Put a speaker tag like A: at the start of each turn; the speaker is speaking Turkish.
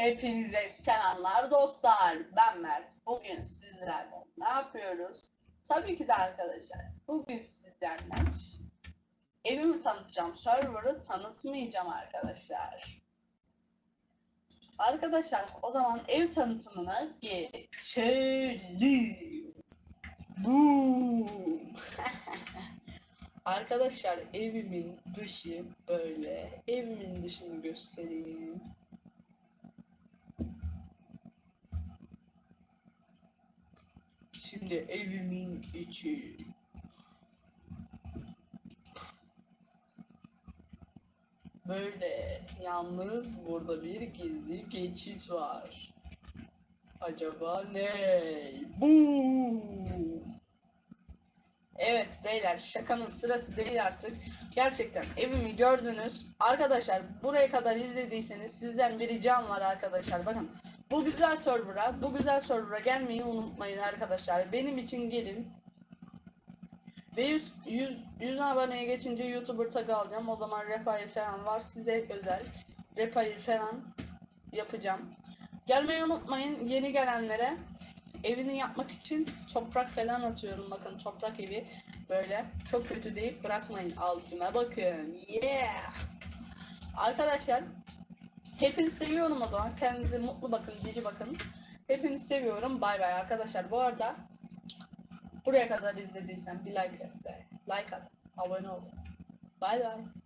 A: Hepinize selamlar dostlar. Ben Mert. Bugün sizlerle ne yapıyoruz? Tabii ki de arkadaşlar. Bugün sizlerle evimi tanıtacağım. Server'ı tanıtmayacağım arkadaşlar. Arkadaşlar o zaman ev tanıtımına geçelim. Boom. Arkadaşlar evimin dışı böyle. Evimin dışını göstereyim. Şimdi evimin içi. Böyle yalnız burada bir gizli geçit var. Acaba ne? Bu. Evet beyler şakanın sırası değil artık. Gerçekten evimi gördünüz. Arkadaşlar buraya kadar izlediyseniz sizden bir ricam var arkadaşlar. Bakın bu güzel server'a, bu güzel server'a gelmeyi unutmayın arkadaşlar. Benim için gelin. Ve 100, 100, 100 aboneye geçince YouTuber tagı alacağım. O zaman Repayı falan var. Size özel Repayı falan yapacağım. Gelmeyi unutmayın yeni gelenlere. Evini yapmak için toprak falan atıyorum. Bakın toprak evi böyle çok kötü deyip bırakmayın. Altına bakın. Yeah. Arkadaşlar hepinizi seviyorum o zaman. Kendinize mutlu bakın, cici bakın. Hepinizi seviyorum. Bay bay arkadaşlar. Bu arada buraya kadar izlediysen bir like de. Like at. Abone ol. Bay bay.